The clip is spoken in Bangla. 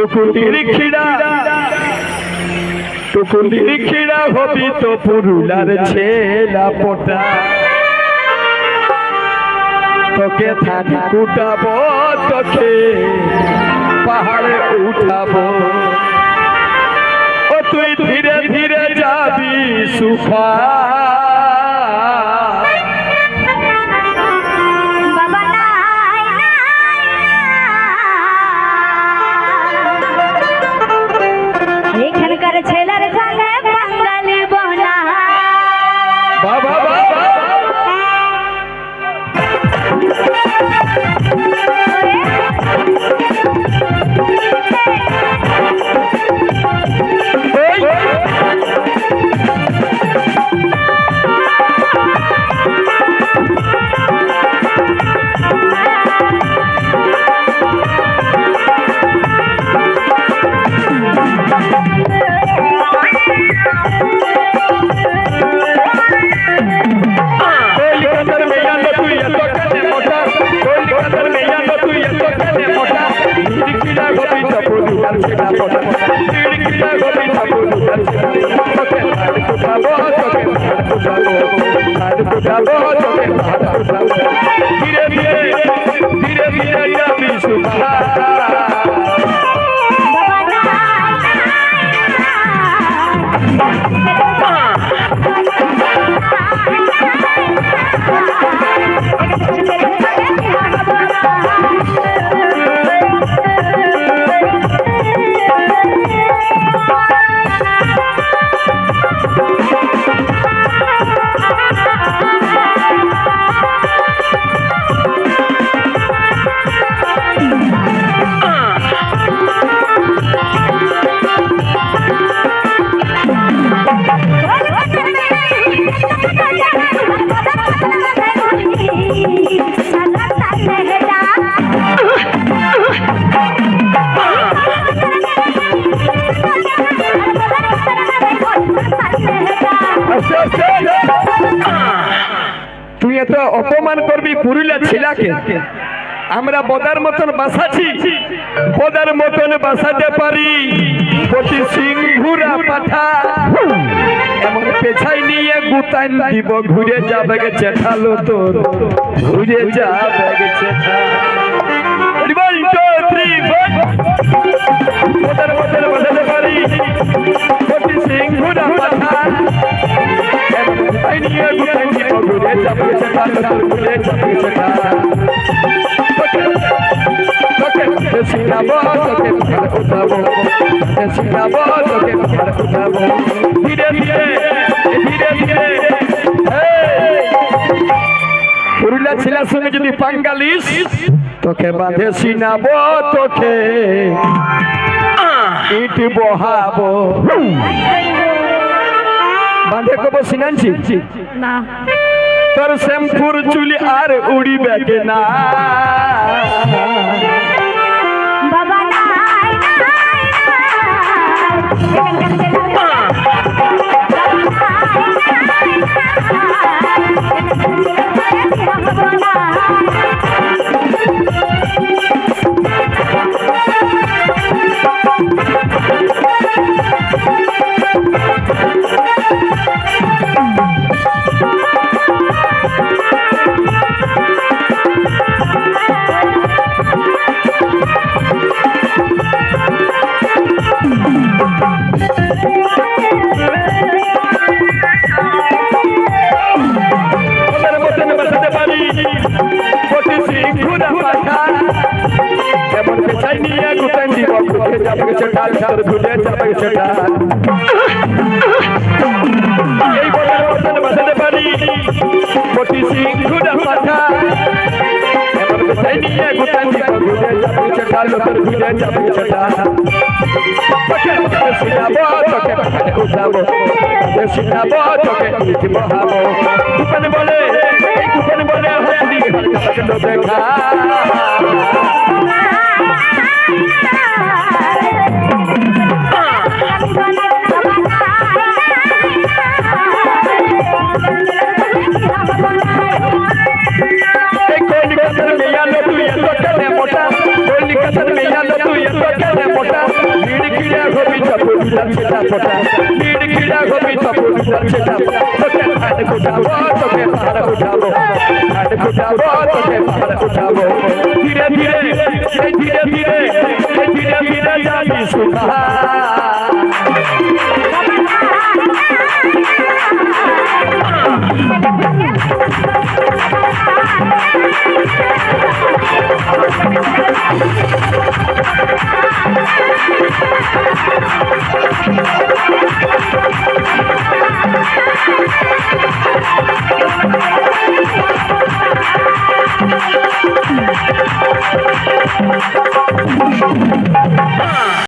টুকুলির খিড়া টুকুলির খিড়া হবি তো পুরুলার ছেলা পোটা তোকে থাকি কুটাবো তোকে পাহাড়ে উঠাবো। ও তুই ধীরে ধীরে যাবি সুখা চাপুরি আর তুই এত অপমান করবি, পুরুলিয়া ছিলাকে? আমরা বদার মতন বাসাছি, বদার মতন বাসাতে পারি। প্রতি সিংহুরা পাঠা, এমন পেছাই নিয়ে গুতান দিব, ঘুরে যাবে চেঠালো তোর, ঘুরে যাবে চেঠা। ঘুরে যাবে চেঠালো তোর যাবে চেঠা তোকে সিনাবো তোকে পাহাড় উঠাবো সিনাবো যদি পাঙ্গালিস তোকে বাঁধে সিনাবো তোকে ইট বহাবো বাঁধে কব সিনানছি না। তোর শ্যাম্পুর চুলি আর উড়ি কে না। ঘুরে যাবে সেটা তোর ঘুরে যাবে সেটা এই বলার মতন বাঁচাতে পারি কোটি সিংহুরা পাঠা এমন পেছাই নিয়ে গুতান দিব ঘুরে যাবে সেটা তোর ঘুরে যাবে সেটা তোকে সিনাবো তোকে পাহাড়ে উঠাবো তোকে সিনাবো তোকে নিচে বহাবো দুকান বলে এই দুকান বলে হাতি হালকা দেখা উঠাবো ধীরে ধীরে এই ধীরে ধীরে এই ধীরে ধীরে যাবি সুখা বাবা